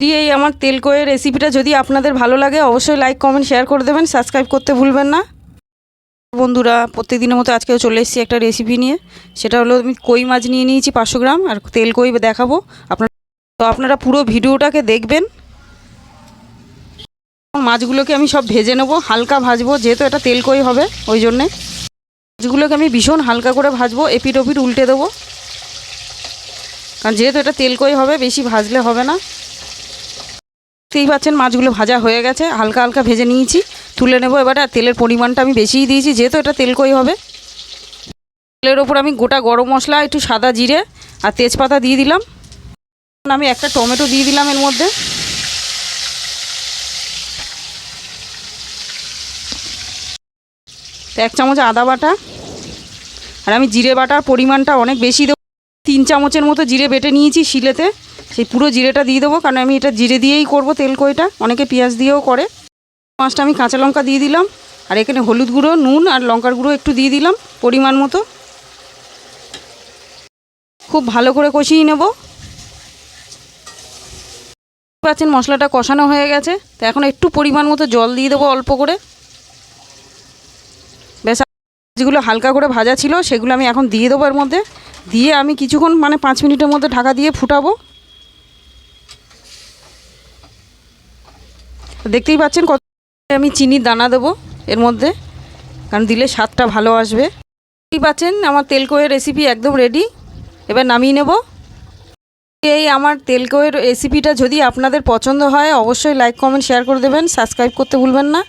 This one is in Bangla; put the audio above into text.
যদি এই আমার তেলকয়ের রেসিপিটা যদি আপনাদের ভালো লাগে, অবশ্যই লাইক কমেন্ট শেয়ার করে দেবেন। সাবস্ক্রাইব করতে ভুলবেন না। বন্ধুরা, প্রত্যেকদিনের মতো আজকেও চলে এসেছি একটা রেসিপি নিয়ে। সেটা হলো আমি কই মাছ নিয়ে নিয়েছি পাঁচশো গ্রাম আর তেল কই দেখাবো। আপনারা তো আপনারা পুরো ভিডিওটাকে দেখবেন। মাছগুলোকে আমি সব ভেজে নেব, হালকা ভাজবো, যেহেতু এটা তেল কই হবে, ওই জন্যে। মাছগুলোকে আমি ভীষণ হালকা করে ভাজবো এপিট ওপিট উল্টে দেবো। কারণ যেহেতু এটা তেল কই হবে, বেশি ভাজলে হবে না। দেখতেই পাচ্ছেন মাছগুলো ভাজা হয়ে গেছে। হালকা হালকা ভেজে নিয়েছি। তুলে নেব এবারে, আর তেলের পরিমাণটা আমি বেশিই দিয়েছি, যেহেতু এটা তেল কই হবে। তেলের ওপর আমি গোটা গরম মশলা, একটু সাদা জিরে আর তেজপাতা দিয়ে দিলাম। আমি একটা টমেটো দিয়ে দিলাম এর মধ্যে। এক চামচ আদা বাটা আর আমি জিরে বাটার পরিমাণটা অনেক বেশি দেবো। তিন চামচের মতো জিরে বেটে নিয়েছি শিলেতে। সেই পুরো জিরেটা দিয়ে দেবো, কারণ আমি এটা জিরে দিয়েই করব তেল কইটা। অনেকে পেঁয়াজ দিয়েও করে। মাছটা আমি কাঁচা লঙ্কা দিয়ে দিলাম, আর এখানে হলুদ গুঁড়ো, নুন আর লঙ্কার গুঁড়ো একটু দিয়ে দিলাম, পরিমাণ মতো। খুব ভালো করে কষিয়ে নেব। পাচ্ছেন মশলাটা কষানো হয়ে গেছে, তো এখন একটু পরিমাণ মতো জল দিয়ে দেবো অল্প করে। যেগুলো হালকা করে ভাজা ছিল, সেগুলো আমি এখন দিয়ে দেবো এর মধ্যে। দিয়ে আমি কিছুক্ষণ মানে পাঁচ মিনিটের মধ্যে ঢাকা দিয়ে ফুটাবো। দেখতেই পাচ্ছেন কত আমি চিনির দানা দেবো এর মধ্যে, কারণ দিলে স্বাদটা ভালো আসবে। দেখতেই পাচ্ছেন আমার তেলকোয়ের রেসিপি একদম রেডি এবার নামিয়ে নেব। এই আমার তেলকোয়ের রেসিপিটা যদি আপনাদের পছন্দ হয়, অবশ্যই লাইক কমেন্ট শেয়ার করে দেবেন। সাবস্ক্রাইব করতে ভুলবেন না।